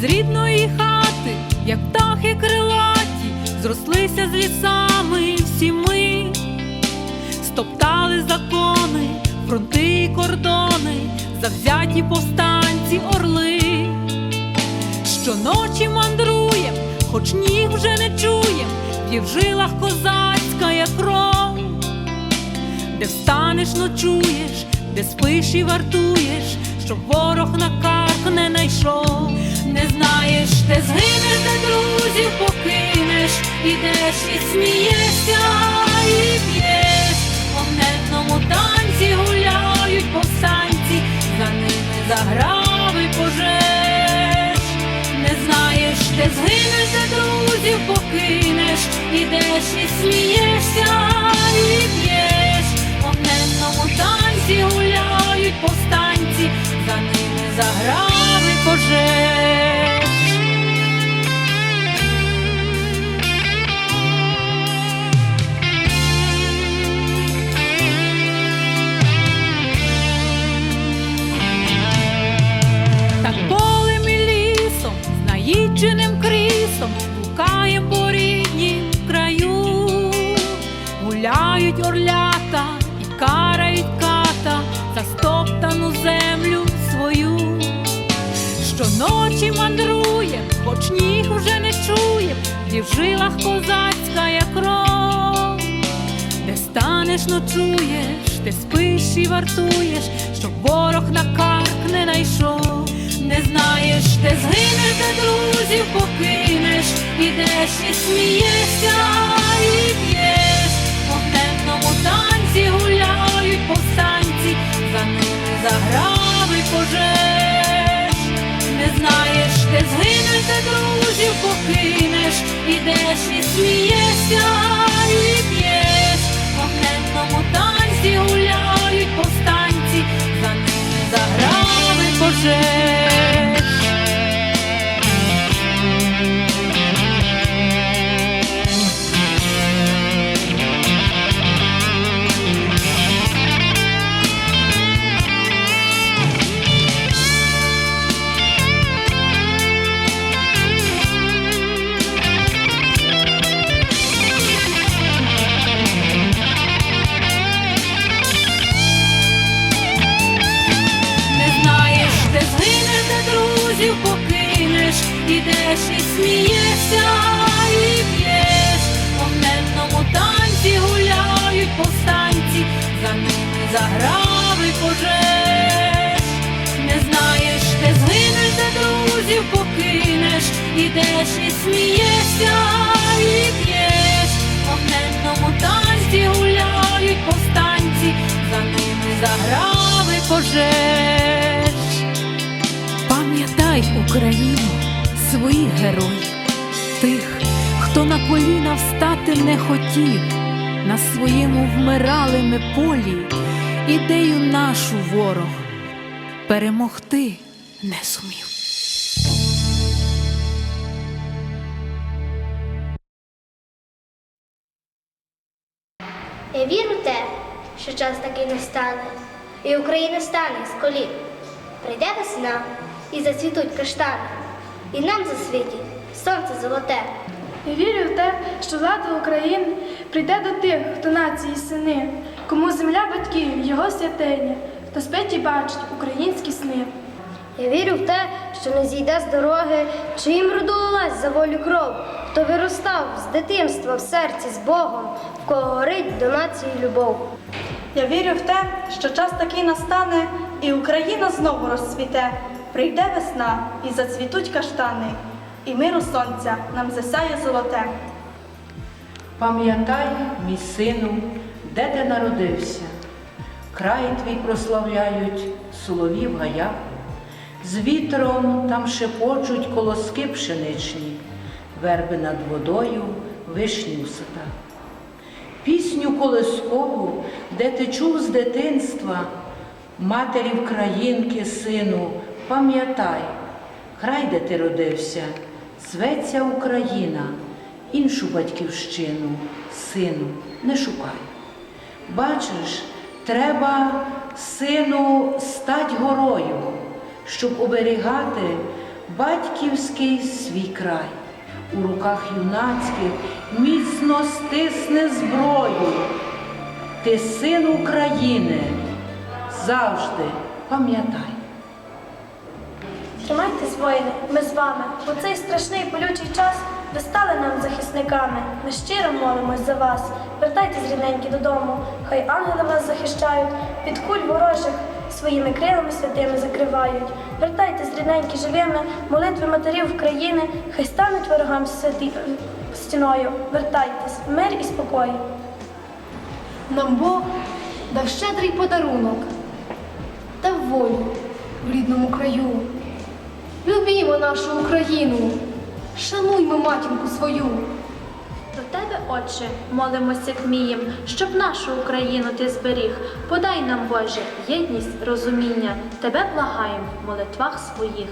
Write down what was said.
з рідної хати, як птахи крилаті, зрослися з лісами всі ми, стоптали закони, фронти і кордони, завзяті повстанці орли. Щоночі мандруєм, хоч ніг вже не чуєм, б'є в жилах козацька як кров, де встанеш, ночуєш, де спиш і вартуєш, щоб ворог на карк не найшов. Не знаєш, де згинеш, де друзів покинеш, ідеш і смієшся, і п'єш, в огненному танці гуляють повстанці, за ними заграви пожеж. Не знаєш, де згинеш, де друзів покинеш, ідеш і смієшся, і п'єш, в огненному танці гуляють повстанці, за ними заграви пожеж. Так полем і лісом, з наїдженим крісом, блукаєм по ріднім краю, гуляють орлята і карають ката за стоптану землю свою. Щоночі мандрує, хоч ніг уже не чує, і в жилах козацька як кров. Де станеш, ночуєш, де спиш і вартуєш, щоб ворог на карк не найшов. Не знаєш, де згинеш, де друзів покинеш, ідеш і смієшся, і ідеш і смієшся, ідеш і смієшся, і п'єш, в огненному танці гуляють повстанці, за ними заграви пожеж. Не знаєш, де згинеш, де друзів покинеш, ідеш і смієшся, і п'єш, в огненному танці гуляють повстанці, за ними заграви пожеж. Пам'ятай, Україну, своїх героїв, тих, хто на коліна встати не хотів, на своєму вмирали ми полі, ідею нашу ворог перемогти не зумів. Я вірю в те, що час такий настане, і Україна стане з колін. Прийде весна, і зацвітуть каштани, і нам засвітить сонце золоте. Я вірю в те, що влада України прийде до тих, хто нації сини, кому земля батьків, його святиня, хто спить і бачить українські сни. Я вірю в те, що не зійде з дороги, чиїм роду лилась за волю кров, хто виростав з дитинства в серці з Богом, в кого горить до нації любов. Я вірю в те, що час такий настане, і Україна знову розцвіте. Прийде весна, і зацвітуть каштани, і миру сонця нам засяє золоте. Пам'ятай, мій сину, де ти народився, край твій прославляють солові в гаях, з вітром там шепочуть колоски пшеничні, верби над водою, вишні у. Пісню колискову, де ти чув з дитинства, матері Вкраїнки, сину, пам'ятай, край, де ти родився, зветься Україна, іншу батьківщину, сину, не шукай. Бачиш, треба, сину, стать горою, щоб оберігати батьківський свій край. У руках юнацьких міцно стисне зброю. Ти син України, завжди пам'ятай. Тримайтесь, воїни, ми з вами. У цей страшний болючий час ви стали нам захисниками. Ми щиро молимось за вас. Вертайтесь, рідненькі, додому. Хай ангели вас захищають, від куль ворожих своїми крилами святими закривають. Вертайтесь, рідненькі, живими, молитви матерів країни, хай стануть ворогам святі... стіною. Вертайтесь, мир і спокій. Нам Бог дав щедрий подарунок та волю в рідному краю. Любімо нашу Україну, шануймо матінку свою. До тебе, Отче, молимося вмієм, щоб нашу Україну ти зберіг. Подай нам, Боже, єдність, розуміння. Тебе благаєм в молитвах своїх.